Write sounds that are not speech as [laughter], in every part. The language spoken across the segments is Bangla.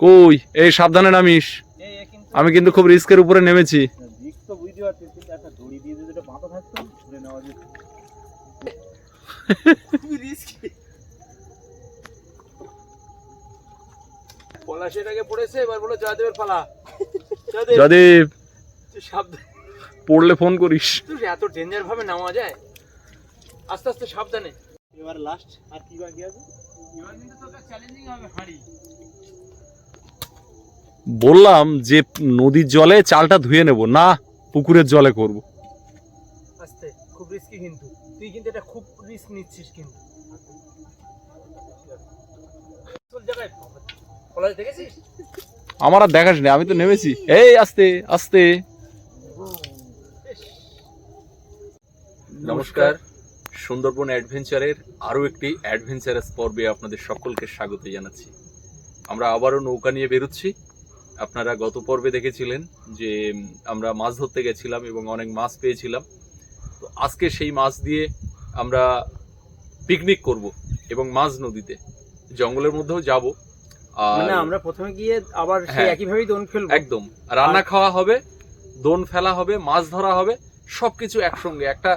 কই? এই সাবধানে নামিস। আমি কিন্তু খুব রিস্কের উপরে নেমেছি। জয়দেব পড়লে ফোন করিস। তুই এত ডেঞ্জার ভাবে নামা যায়? আস্তে আস্তে সাবধানে। এবার লাস্ট আর কি বাকি আছে? এবার কিন্তু তোকে চ্যালেঞ্জিং হবে হাঁড়ি। বললাম যে নদীর জলে চালটা ধুয়ে নেব। না পুকুরের জলে করব। আস্তে খুব রিস্কি কিন্তু। তুই কিন্তু এটা খুব রিস্ক নিচ্ছিস কিন্তু। আমার আর দেখাস নি আমি তো নেমেছি। এই আস্তে আস্তে। নমস্কার। সুন্দরবন অ্যাডভেঞ্চারের আরও একটি অ্যাডভেঞ্চারাস পর্বে আপনাদের সকলকে স্বাগত জানাচ্ছি। আমরা আবারও নৌকা নিয়ে বেরোচ্ছি। আপনারা গত পর্বে দেখেছিলেন যে আমরা মাছ ধরতে গেছিলাম এবং অনেক মাছ পেয়েছিলাম। তো আজকে সেই মাছ দিয়ে আমরা পিকনিক করব এবং মাঝ নদীতে। জঙ্গলের মধ্যেও যাব। মানে আমরা প্রথমে গিয়ে আবার সেই হ্যাঁ। একই দোন ফেলব। একদম। রান্না খাওয়া হবে দোন ফেলা হবে মাছ ধরা হবে সবকিছু একসঙ্গে। একটা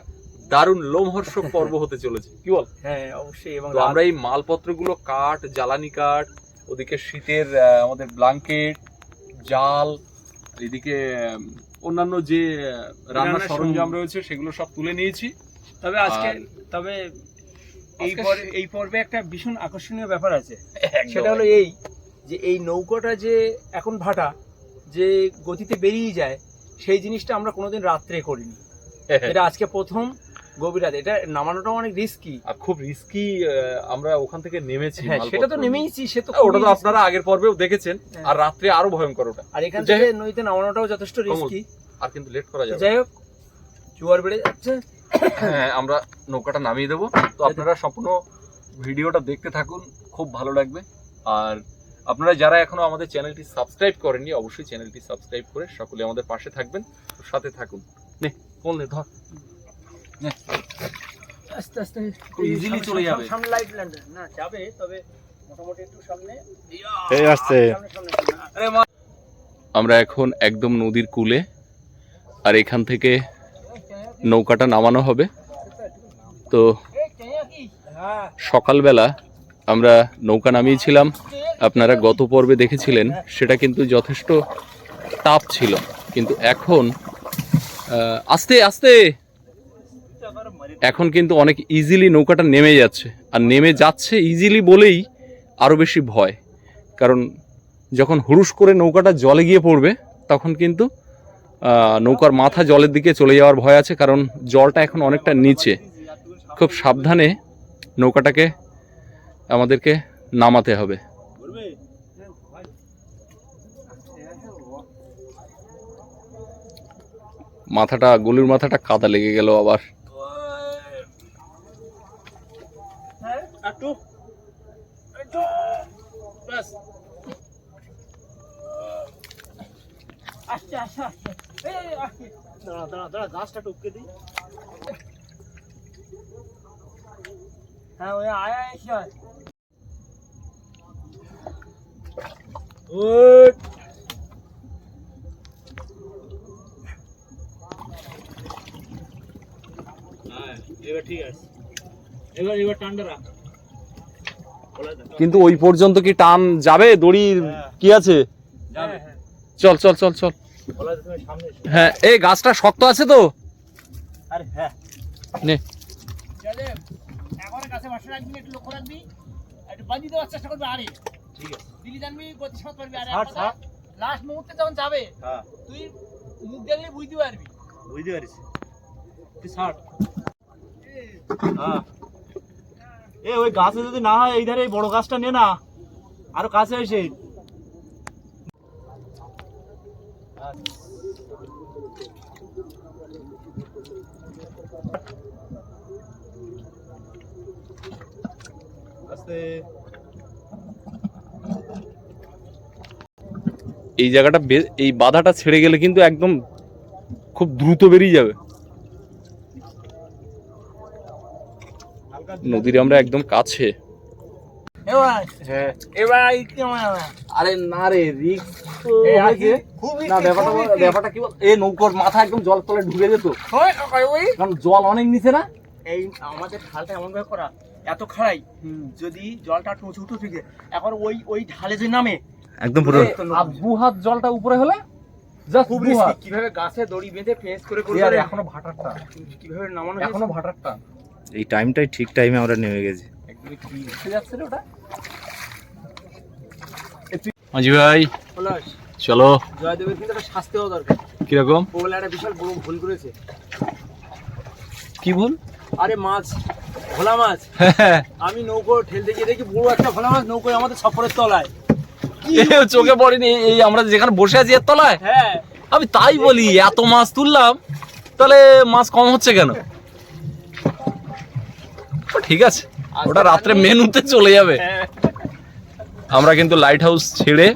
দারুণ লোমহর্ষক পর্ব হতে চলেছে। কি বল? হ্যাঁ অবশ্যই। এবং আমরা এই মালপত্রগুলো কাঠ জ্বালানি কাঠ ওদিকে শীতের আমাদের ব্ল্যাঙ্কেট জাল এদিকে অন্যান্য যে রান্নার সরঞ্জাম। রয়েছে সেগুলো সব তুলে নিয়েছি। তবে আজকে তবে এই পর্বে এই পর্বে একটা ভীষণ আকর্ষণীয় ব্যাপার আছে। সেটা হলো এই যে এই নৌকোটা যে এখন ভাটা যে গতিতে বেরিয়ে যায় সেই জিনিসটা আমরা কোনোদিন রাত্রে করিনি। [laughs] এটা আজকে প্রথম। গভীর এটা নামানোটা অনেক রিস্কি আর খুব রিস্কি আমরা ওখান থেকে নেমেছি হ্যাঁ সেটা তো নেমেইছি সে তো ওটা তো আপনারা আগের পর্বেও দেখেছেন হ্যাঁ। আর রাত্রে আরও ভয়ঙ্কর ওটা। আর এখান থেকে নদীতে নামানোটাও যথেষ্ট রিস্কি আর কিন্তু লেট করা যাবে যাই হোক জোয়ার বেড়ে যাচ্ছে। হ্যাঁ আমরা নৌকাটা নামিয়ে দেবো। তো আপনারা সম্পূর্ণ ভিডিওটা দেখতে থাকুন খুব ভালো লাগবে। আর আপনারা যারা এখনও আমাদের চ্যানেলটি সাবস্ক্রাইব করেননি অবশ্যই চ্যানেলটি সাবস্ক্রাইব করে সকলে আমাদের পাশে থাকবেন সাথে থাকুন। নে কোন নে ধর। আস্তে আস্তে easily চলে যাবে। সামনে লাইট ল্যান্ডার না যাবে তবে মোটামুটি একটু সামনে। এই আসছে। আরে মা। আমরা এখন একদম নদীর কূলে আর এখান থেকে নৌকাটা নামানো হবে। তো সকালবেলা আমরা নৌকা নামিয়েছিলাম। আপনারা গত পর্বে দেখেছিলেন সেটা কিন্তু যথেষ্ট টাপ ছিল। কিন্তু এখন আস্তে আস্তে! এখন কিন্তু অনেক ইজিলি নৌকাটা নেমে যাচ্ছে। আর নেমে যাচ্ছে ইজিলি বলেই আরও বেশি ভয়। কারণ যখন হুড়ুস করে নৌকাটা জলে গিয়ে পড়বে, তখন কিন্তু নৌকার মাথা জলের দিকে চলে যাওয়ার ভয় আছে, কারণ জলটা এখন অনেকটা নিচে। খুব সাবধানে নৌকাটাকে আমাদেরকে নামাতে হবে। মাথাটা, গলুর মাথাটা কাদা লেগে গেল আবার। একটু একটু ব্যাস আস্তে এই, এই, দাঁড়া দাঁড়া দাঁড়া গাছটা টপকে দিই হ্যাঁ ওই আয়া এসে। হ্যাঁ এবার ঠিক আছে এবার এবার টান্ডা রাখ। কিন্তু ওই পর্যন্ত কি টান যাবে? হ্যাঁ। কি আছে? চল চল চল চল। বলা যাক, তুমি সামনে এসো। হ্যাঁ। এই গাছটা শক্ত আছে। তো হ্যাঁ নে। লাস্ট মুহূর্তে যখন যাবে হ্যাঁ। তুই মুখ দেখলে বুঝতে পারবি। বুঝতে পারিস তুই ছাড়। হ্যাঁ। এ, ওই গাছে যদি না হয় এই ধারে এই বড় গাছটা নে না। আরও কাছে এসে। এই জায়গাটা এই বাধাটা ছেড়ে গেলে কিন্তু একদম খুব দ্রুত বেরিয়ে যাবে। নদীর আমরা একদম কাছে। আরে না রে রিক্স তো এই হয়েছে আজকে খুবই না ব্যাপারটা ব্যাপারটা কি বল? এ নৌকোর মাথা একদম জল তলে ঢুকে যেত। ওই ওই ওই। কারণ জল অনেক নিচে না? এই আমাদের ঢালটা এমন ভাবে করা এত খাড়াই যদি জলটা উঁচু উঁচু থেকে এখন ওই ওই ঢালে যে নামে একদম পুরো আর দু হাত জলটা উপরে হলে? খুব কীভাবে গাছে দড়ি বেঁধে ফেস করে করে আর এখনও ভাটারটা কীভাবে নামানো এখনও এখনও ভাটারটা এই টাইমটাই ঠিক টাইমে আমরা নেমে গেছি। মাঝি ভাই চলো। জয়দেবের কিন্তু একটা শাস্তি হওয়া দরকার। কীরকম? একটা বিশাল বড় ভুল করেছে। কি ভুল? আরে মাছ ভোলা মাছ। আমি নৌকো ঠেলতে গিয়ে দেখি বড় একটা ভোলা মাছ নৌকোয় আমাদের সফরের তলায়। চোখে পড়েনি এই আমরা যেখানে বসে আছি এর তলায়? হ্যাঁ। আমি তাই বলি এত মাছ তুললাম তাহলে মাছ কম হচ্ছে কেন? ঠিক আছে। ওটা রাত্রে মেনুতে চলে যাবে। আমরা কিন্তু লাইট হাউস ছেড়ে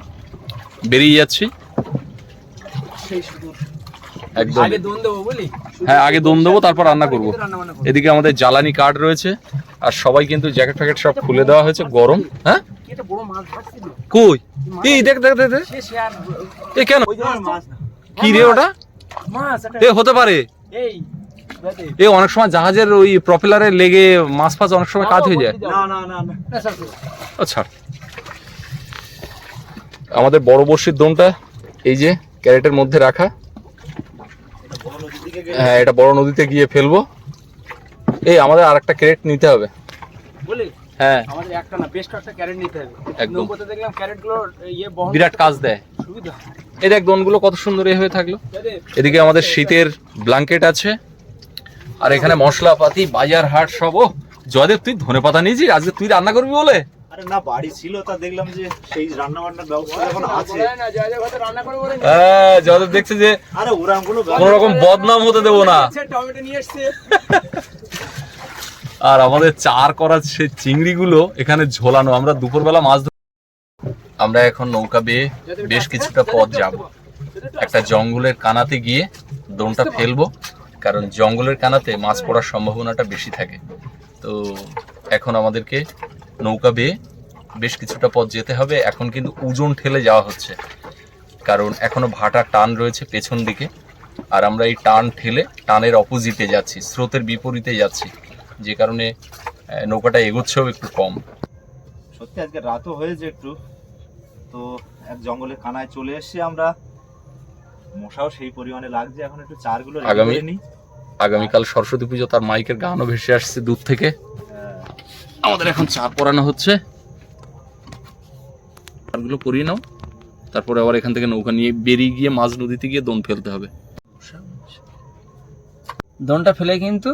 বেরিয়ে যাচ্ছি। সেই একদম আগে দোন দেবো হ্যাঁ আগে দম দেবো তারপর রান্না করব। এদিকে আমাদের জ্বালানি কাঠ রয়েছে আর সবাই কিন্তু জ্যাকেট ফ্যাকেট সব খুলে দেওয়া হয়েছে গরম। হ্যাঁ? কই? এই দেখ দেখ দেখ এ কেন? কি রে ওটা? এ হতে পারে। এ অনেক সময় জাহাজের ওই প্রপেলারে লেগে মাছ ফাছ অনেক সময় কাজ হয়ে যায়। আচ্ছা। আমাদের বড় বড়শির দোনটা এই যে ক্যারেটের মধ্যে রাখা। হ্যাঁ এটা বড় নদীতে গিয়ে ফেলব। এই আমাদের আর একটা ক্যারেট নিতে হবে। হ্যাঁ। আমাদের একটা না বেশ কয়েকটা ক্যারেট নিতে হবে। একদম। দেখলাম ক্যারেট ইয়ে বিরাট কাজ দেয়। সুবিধা। এই দেখ দোনগুলো কত সুন্দর এ হয়ে থাকল। এদিকে আমাদের শীতের ব্ল্যাঙ্কেট আছে। আর এখানে মশলাপাতি বাজার হাট সব ও জয়দেব তুই ধনে পাতা নিয়েছিস? আজকে তুই রান্না করবি বলে? আরে না বাড়ি ছিল তা দেখলাম যে সেই রান্না বান্নার ব্যবস্থা এখন আছে। বলে না জয়দেব হয়তো রান্না করে বলে হ্যাঁ জয়দেব দেখছে যে আরে ওরাম কোনো কোনো রকম বদনাম হতে দেবো না। টমেটো নিয়ে এসছে। আর আমাদের চার করা সেই চিংড়িগুলো এখানে ঝোলানো আমরা দুপুরবেলা মাছ ধর- আমরা এখন নৌকা বেয়ে বেশ কিছুটা পথ যাব। একটা জঙ্গলের কানাতে গিয়ে দোনটা ফেলব। কারণ জঙ্গলের কানাতে মাছ পড়ার সম্ভাবনাটা বেশি থাকে। তো এখন আমাদেরকে নৌকা বেয়ে বেশ কিছুটা পথ যেতে হবে। এখন কিন্তু ওজন ঠেলে যাওয়া হচ্ছে। কারণ এখনও ভাটা টান রয়েছে পেছন দিকে। আর আমরা এই টান ঠেলে টানের অপোজিটে যাচ্ছি, স্রোতের বিপরীতে যাচ্ছি। যে কারণে নৌকাটা এগোচ্ছেও একটু কম। সত্যি, আজকে রাতও হয়েছে একটু। তো এক জঙ্গলের কানায় চলে এসেছি আমরা মশাও সেই পরিমাণে লাগছে এখন একটু চারগুলো আগামী- আগামীকাল সরস্বতী পুজো তার মাইকের গানও ভেসে আসছে দূর থেকে হ্যাঁ, আমাদের এখন চা পরানো হচ্ছে চারগুলো পরিয়ে নাও তারপরে আবার এখান থেকে নৌকা নিয়ে বেরিয়ে গিয়ে মাঝ নদীতে গিয়ে দোন ফেলতে হবে দনটা ফেলে কিন্তু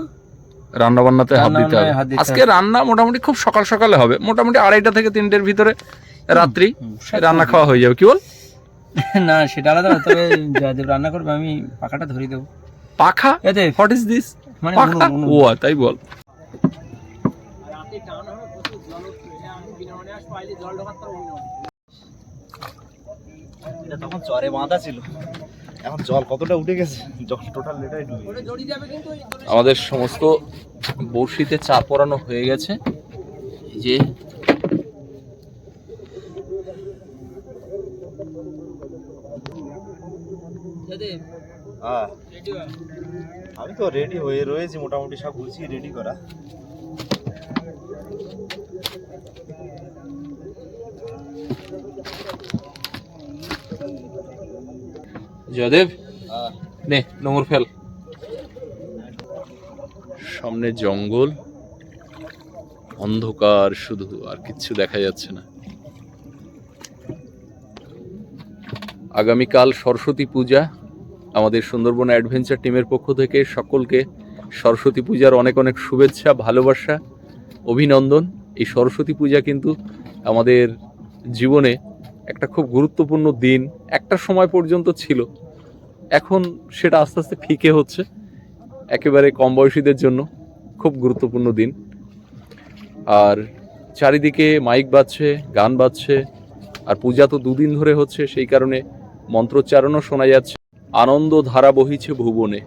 রান্না বান্নাতে হাত দিতে হবে আজকে রান্না মোটামুটি খুব সকাল সকালে হবে মোটামুটি আড়াইটা থেকে তিনটের ভিতরে রাত্রি রান্না খাওয়া হয়ে যাবে কি বল [laughs] না সেটা আলাদা তবে জয়দেব রান্না করবে আমি পাখাটা ধরিয়ে দেবো। পাখা? এতে হোয়াট ইজ দিস মানে পাখা? ও তাই বল। এটা তখন চরে বাঁধা ছিল। এখন জল কতটা উঠে গেছে জল টোটাল গেছে। আমাদের সমস্ত বড়শিতে চা পরানো হয়ে গেছে। এই যে হ্যাঁ। আমি তো রেডি হয়ে রয়েছি মোটামুটি সব গুছিয়ে রেডি করা। জয়দেব নে নোংর ফেল। সামনে জঙ্গল অন্ধকার শুধু আর কিচ্ছু দেখা যাচ্ছে না। আগামীকাল সরস্বতী পূজা আমাদের সুন্দরবন অ্যাডভেঞ্চার টিমের পক্ষ থেকে সকলকে সরস্বতী পূজার অনেক অনেক শুভেচ্ছা, ভালোবাসা, অভিনন্দন। এই সরস্বতী পূজা কিন্তু আমাদের জীবনে একটা খুব গুরুত্বপূর্ণ দিন। একটা সময় পর্যন্ত ছিল। এখন সেটা আস্তে আস্তে ফিকে হচ্ছে। একেবারে কম বয়সীদের জন্য খুব গুরুত্বপূর্ণ দিন। আর চারিদিকে মাইক বাজছে, গান বাজছে, আর পূজা তো দুদিন ধরে হচ্ছে, সেই কারণে মন্ত্রোচ্চারণও শোনা যাচ্ছে। আনন্দ ধারা বহিছে ভুবনে।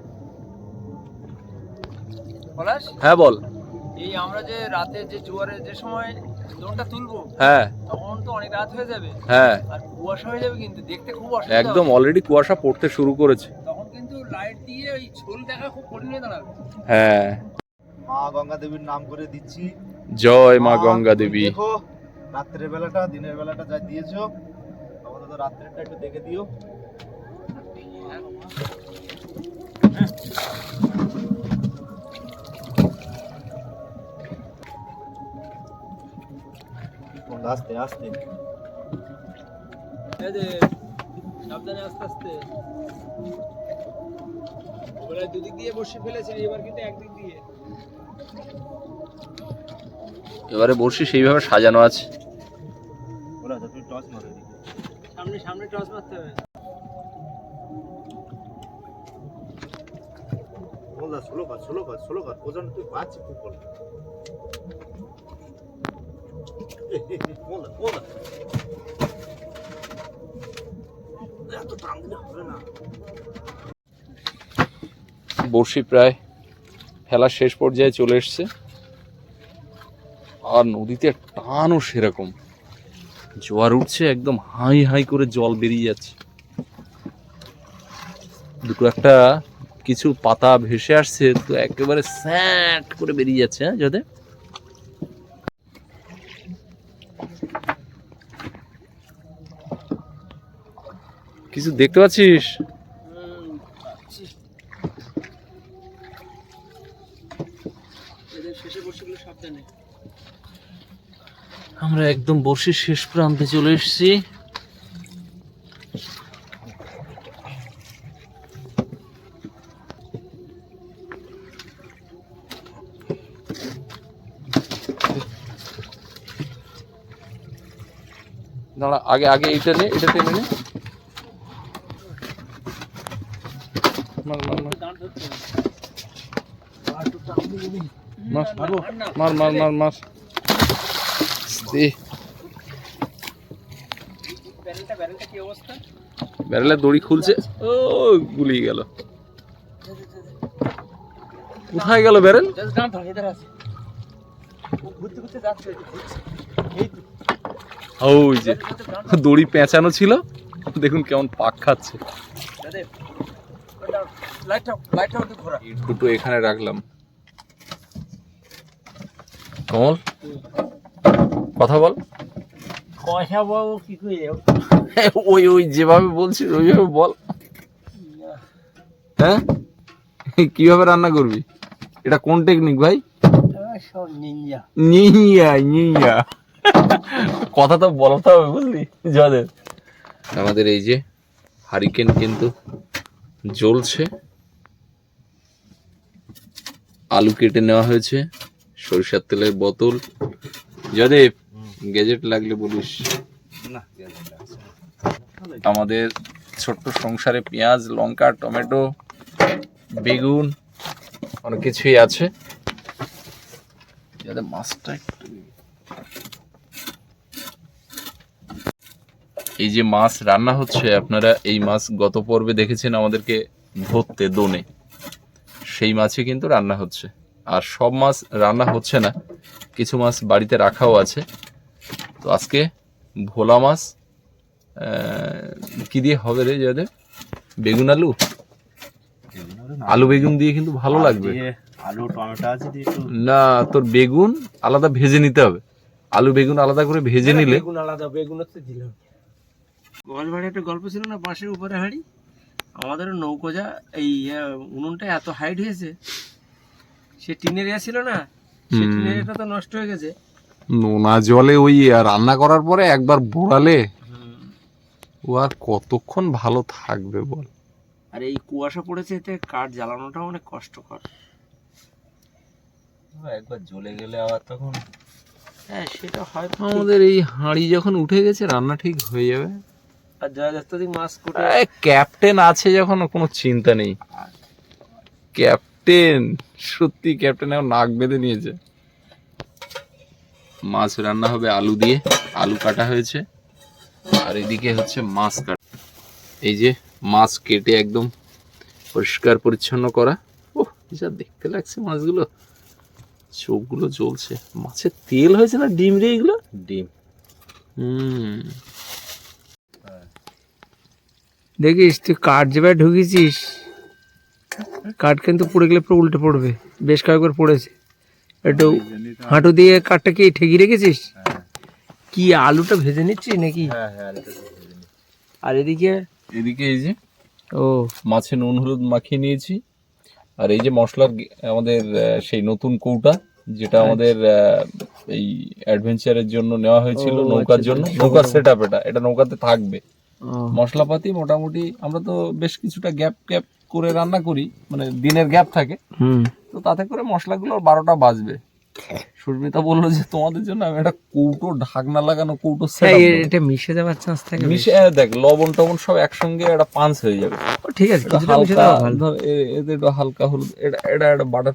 হ্যাঁ বল। এই আমরা যে রাতে যে জোয়ারে যে সময় দোনটা তুলবো হ্যাঁ। তখন তো অনেক রাত হয়ে যাবে। হ্যাঁ। আর কুয়াশা হয়ে যাবে কিন্তু দেখতে খুব অসুবিধা একদম অলরেডি কুয়াশা পড়তে শুরু করেছে। তখন কিন্তু লাইট দিয়ে ওই ছোল দেখা খুব কঠিন হয়ে দাঁড়াবে। হ্যাঁ। মা গঙ্গা দেবীর নাম করে দিচ্ছি। জয় মা গঙ্গা দেবী দেখো রাত্রের বেলাটা দিনের বেলাটা যা দিয়েছ আপাতত রাত্রেরটা একটু দেখে দিও। আস্তে আস্তে। সাবধানে আস্তে আস্তে। ওরা দুদিক দিয়ে বসে ফেলেছিলি এবার কিন্তু একদিক দিয়ে। এবারে বর্ষি সেইভাবে সাজানো আছে। ওরা তুমি টস মারো সামনে সামনে টস মারতে হবে। বলদা স্লো কর স্লো কর স্লো কর ওজন তুই পাচ্ছি খুব বল বর্ষি প্রায় ফেলার শেষ পর্যায়ে চলে এসছে। আর নদীতে টানও সেরকম। জোয়ার উঠছে, একদম হাই হাই করে জল বেরিয়ে যাচ্ছে। দুটো একটা কিছু পাতা ভেসে আসছে, তো একেবারে স্যাট করে বেরিয়ে যাচ্ছে হ্যাঁ যাদের কিছু দেখতে পাচ্ছিস? আমরা একদম বর্ষির শেষ প্রান্তে চলে এসেছি। দাঁড়া, আগে আগে এইটা নে এটা টেনে নে। মার মার মার। মার ব্যারেলের দড়ি খুলছে। ও, গুলিয়ে গেল। কোথায় গেল ব্যারেল? ঘুরতে ঘুরতে যাচ্ছে। এই ওই যে দাঁড় পেঁচানো ছিল। দেখুন কেমন পাক খাচ্ছে। দুটো এখানে রাখলাম। কমল কথা বল। পয়সা বাবু কি করে? ওই ওই যেভাবে বলছিস ওইভাবে বল। হ্যাঁ? কীভাবে রান্না করবি? এটা কোন টেকনিক ভাই? নিঞ্জা নিয়া নিয়া কথা তো বলতে হবে বুঝলি যাদের আমাদের এই যে হারিকেন কিন্তু জ্বলছে। আলু কেটে নেওয়া হয়েছে সরিষার তেলের বোতল। যাদেব গ্যাজেট লাগলে বলিস। আমাদের ছোট্ট সংসারে পেঁয়াজ লঙ্কা টমেটো বেগুন অনেক কিছুই আছে। যাতে মাছটা একটু এই যে মাছ রান্না হচ্ছে আপনারা এই মাছ গত পর্বে দেখেছেন আমাদেরকে ধরতে দোনে। সেই মাছই কিন্তু রান্না হচ্ছে। আর সব মাছ রান্না হচ্ছে না কিছু মাছ বাড়িতে রাখাও আছে। তো আজকে ভোলা মাছ কি দিয়ে হবে রে যাদের বেগুন আলু? আলু বেগুন দিয়ে কিন্তু ভালো লাগবে। আলু টমেটো আছে না তোর বেগুন আলাদা ভেজে নিতে হবে। আলু বেগুন আলাদা করে ভেজে নিলে বেগুন আলাদা বেগুন হচ্ছে দিলাম গোয়াল বাড়ি একটা গল্প ছিল না বাঁশের উপরে হাড়ি? আমাদের নৌকো যা এই উনুনটা এত হাইট হয়েছে সে টিনের ইয়া ছিল না সে হুম। টিনের এটা তো নষ্ট হয়ে গেছে। নোনা জলে ওই রান্না করার পরে একবার বোড়ালে ও আর কতক্ষণ ভালো থাকবে বল। আর এই কুয়াশা পড়েছে এতে কাঠ জ্বালানোটা অনেক কষ্টকর। একবার জ্বলে গেলে আবার তখন হ্যাঁ সেটা হয় আমাদের এই হাঁড়ি যখন উঠে গেছে রান্না ঠিক হয়ে যাবে। আর যা যাত্রাদি মাছ কুটে এই ক্যাপ্টেন আছে যখন কোনো চিন্তা নেই। ক্যাপ্টেন সত্যি ক্যাপ্টেন এখন নাক বেঁধে নিয়েছে। মাছ রান্না হবে আলু দিয়ে আলু কাটা হয়েছে। আর এদিকে হচ্ছে মাছ কাটা। এই যে মাছ কেটে একদম পরিষ্কার পরিচ্ছন্ন করা। ও যা দেখতে লাগছে মাছগুলো। চোখগুলো জ্বলছে। মাছের তেল হয়েছে না ডিম রে এগুলো? ডিম। হুম। দেখিস তুই কাঠ যেভাবে ঢুকেছিস কাঠ কিন্তু পড়ে গেলে পুরো উল্টে পড়বে। বেশ কয়েকবার পড়েছে। একটু হাঁটু দিয়ে কাঠটা কি ঠেকি রেখেছিস? কি আলুটা ভেজে নিচ্ছিস নাকি? হ্যাঁ হ্যাঁ। আর এদিকে? এদিকে এই যে ও। মাছে নুন হলুদ মাখিয়ে নিয়েছি। আর এই যে মশলার আমাদের সেই নতুন কৌটা যেটা আমাদের এই অ্যাডভেঞ্চারের জন্য নেওয়া হয়েছিল নৌকার আচ্ছা, জন্য। আচ্ছা। নৌকার সেট আপ এটা এটা নৌকাতে থাকবে। মশলাপাতি মোটামুটি আমরা তো বেশ কিছুটা গ্যাপ গ্যাপ করে রান্না করি মানে দিনের গ্যাপ থাকে। তো তাতে করে মশলাগুলো বারোটা বাজবে। সুস্মিতা বলল যে তোমাদের জন্য আমি একটা কৌটো ঢাকনা লাগানো কৌটো হ্যাঁ এটা মিশে যাওয়ার চান্স থাকে মিশে হ্যাঁ, দেখ লবণ টবণ সব একসঙ্গে একটা পাঞ্চ হয়ে যাবে। ঠিক আছে হালকা এতে একটু হালকা হলুদ এটা এটা একটা বাটার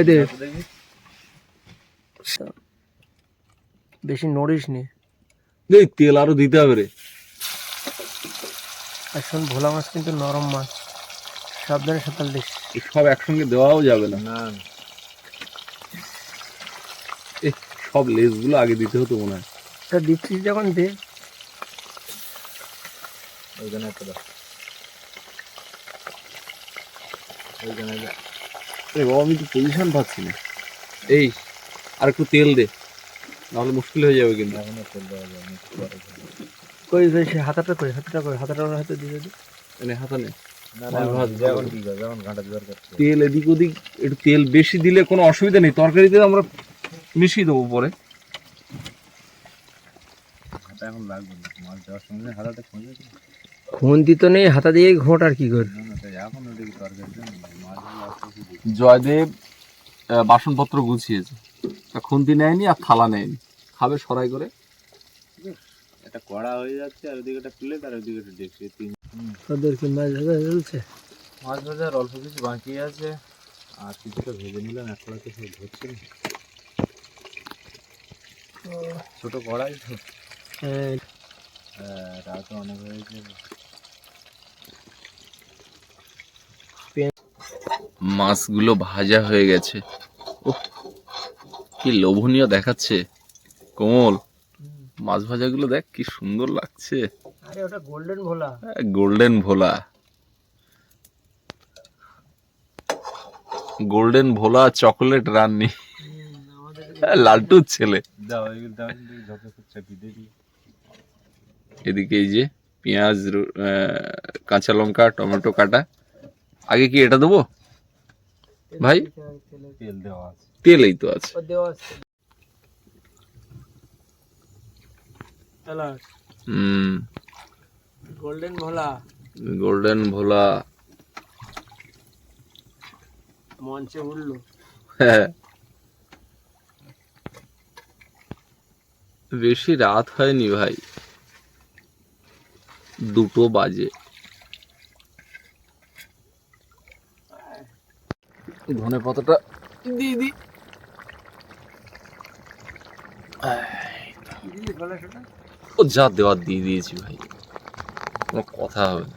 এদের বেশি নড়িস নি। এই তেল আরও দিতে হবে রে। শোন ভোলা মাছ কিন্তু নরম মাছ। সাবধানে সাঁতাল দিস। সব একসঙ্গে দেওয়াও যাবে না। না এই সব লেসগুলো আগে দিতে হতো মনে হয়। তা দিচ্ছিস যখন দে। ওইখানে একটা ওইখানে এই বাবা আমি তো পজিশন পাচ্ছি না। এই আর একটু তেল দে নাহলে মুশকিল হয়ে যাবে কিন্তু। এখনও তেল দেওয়া। কই কই সে হাতাটা কই হাতাটা কই হাতাটা ওর হাতে দিয়ে দে। মানে হাতা নে। তেল এদিক ওদিক একটু তেল বেশি দিলে কোনো অসুবিধা নেই তরকারিতে আমরা মিশিয়ে দেবো পরে। হাতা এখন লাগবে না মাছ দেওয়ার সঙ্গে হাতাটা খুঁজে দিই। খুন্তি তো নেই হাতা দিয়ে ঘোট আর কি কর। না না তাই এখন ওদিকে তরকারি জন্য মাছগুলো আসতে কি দিই? জয়দেব বাসনপত্র গুছিয়েছে। তা খুন্তি নেয়নি আর থালা নেয়নি। খাবে সরাই করে। একটা কড়া হয়ে যাচ্ছে আর ওদিকে একটা প্লেট আর ওদিকে একটা ডেকচি তিন তোদের কি মাছ ভাজা চলছে? মাছ ভাজার অল্প কিছু বাকি আছে। আর কিছুটা ভেজে নিলাম এক কড়াতে সব ধরছে না। ছোট কড়াই তো। হ্যাঁ, হ্যাঁ, রাত অনেক হয়েছে মাছগুলো ভাজা হয়ে গেছে। ওহ কি লোভনীয় দেখাচ্ছে। কোমল। মাছ ভাজাগুলো দেখ কি সুন্দর লাগছে। আরে ওটা golden Bhola. Golden Bhola. Golden Bhola chocolate রান্নি। লালটুর ছেলে। এদিকে এই যে পেঁয়াজ র- কাঁচা লঙ্কা টমেটো কাটা। আগে কি এটা দেবো? ভাই? তেল দেওয়া আছে। তেল এই তো আছে। দেওয়া আছে। হুম। গোল্ডেন ভোলা। গোল্ডেন ভোলা। মঞ্চে উঠল। হ্যাঁ। বেশি রাত হয়নি ভাই। দুটো বাজে। ধনে পাতাটা দিয়ে দি ও যা দেওয়ার দিয়ে দিয়েছি ভাই। কোনো কথা হবে না।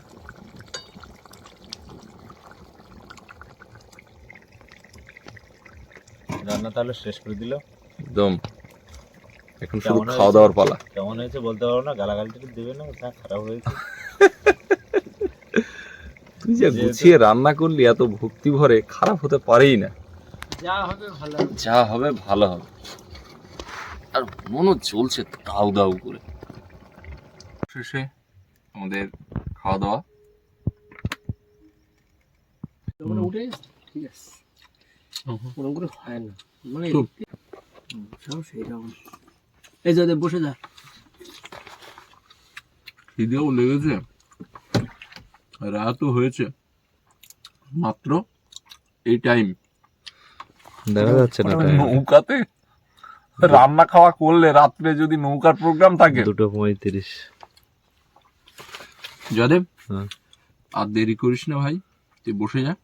রান্না তাহলে শেষ করে দিল? একদম। এখন শুধু খাওয়া? দাওয়ার পালা। কেমন হয়েছে বলতে পারব না? গালাগালিটা দেবে না খারাপ হয়েছে। তুই যা গুছিয়ে রান্না করলি এত ভক্তি ভরে খারাপ হতে পারেই না। যা হবে ভালো যা হবে ভালো হবে। আর মনও চলছে দাউ দাউ করে। শেষে আমাদের খাওয়া দাওয়া উঠে ঠিক আছে। ওরকম করে হয় না। মানে এই যাতে বসে যা। খিদেও লেগেছে। রাতও হয়েছে। মাত্র এই টাইম দেখা যাচ্ছে না নৌকাতে? রান্না খাওয়া করলে রাত্রে যদি নৌকার প্রোগ্রাম থাকে? দুটো পঁয়ত্রিশ। জয়দেব? হ্যাঁ। আর দেরি করিস না ভাই তুই বসে যা।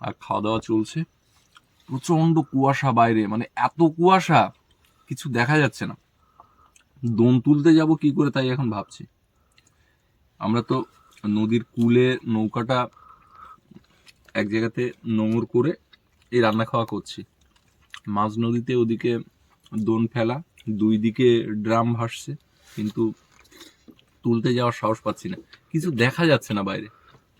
আর খাওয়া দাওয়া চলছে। প্রচণ্ড কুয়াশা বাইরে মানে এত কুয়াশা কিছু দেখা যাচ্ছে না। দোন তুলতে যাব কি করে তাই এখন ভাবছি। আমরা তো নদীর কূলে নৌকাটা এক জায়গাতে নোংর করে এই রান্না খাওয়া করছি। মাঝ নদীতে ওদিকে দোন ফেলা দুই দিকে ড্রাম ভাসছে কিন্তু তুলতে যাওয়ার সাহস পাচ্ছি না। কিছু দেখা যাচ্ছে না বাইরে।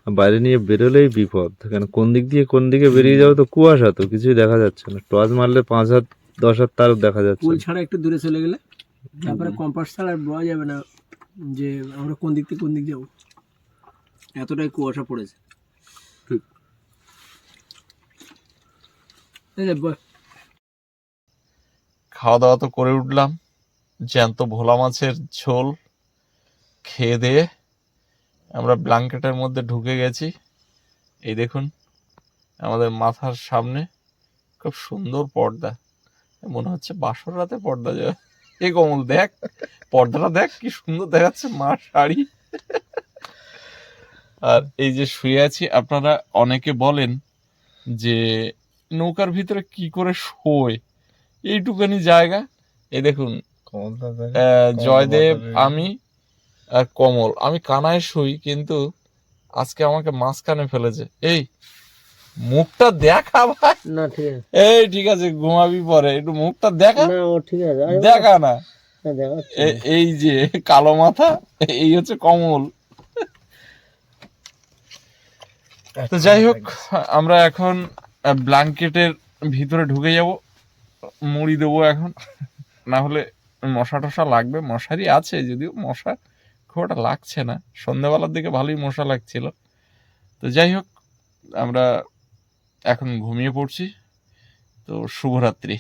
বাইরে নিয়ে বেরোলেই বিপদ। কেন কোন দিক দিয়ে কোন দিকে বেরিয়ে যাবে তো কুয়াশা তো কিছুই দেখা যাচ্ছে না। টর্চ মারলে পাঁচ হাত দশ হাত তার দেখা যাচ্ছে কুল ছাড়া একটু দূরে চলে গেলে তারপরে কম্পাস ছাড়া আর বোঝা যাবে না। যে আমরা কোন দিক থেকে কোন দিক যাব? এতটাই কুয়াশা পড়েছে। ঠিক। খাওয়া দাওয়া তো করে উঠলাম। জ্যান্ত ভোলা মাছের ঝোল খেয়ে দিয়ে আমরা ব্ল্যাঙ্কেটের মধ্যে ঢুকে গেছি। এই দেখুন আমাদের মাথার সামনে খুব সুন্দর পর্দা। মনে হচ্ছে বাসর রাতে পর্দা যাবে। এ কমল দেখ পর্দাটা দেখ কি সুন্দর দেখাচ্ছে মা শাড়ি। আর এই যে শুয়ে আছি আপনারা অনেকে বলেন যে নৌকার ভিতরে কি করে শোয়? এইটুখানি জায়গা। এই দেখুন আহ, জয়দেব আমি আর কমল। আমি কানায় শুই কিন্তু আজকে আমাকে মাঝখানে ফেলেছে। এই মুখটা দেখা ভাই। না ঠিক আছে। এই ঠিক আছে ঘুমাবি পরে। একটু মুখটা দেখা। না ও ঠিক আছে। দেখা না। এই যে কালো মাথা এই হচ্ছে কমল। তো যাই হোক আমরা এখন ব্ল্যাঙ্কেটের ভিতরে ঢুকে যাব। মুড়ি দেবো এখন। না হলে মশা টশা লাগবে। মশারি আছে যদিও মশা খুব একটা লাগছে না। সন্ধ্যাবেলার দিকে ভালোই মশা লাগছিল। তো যাই হোক আমরা এখন ঘুমিয়ে পড়ছি। তো শুভরাত্রি।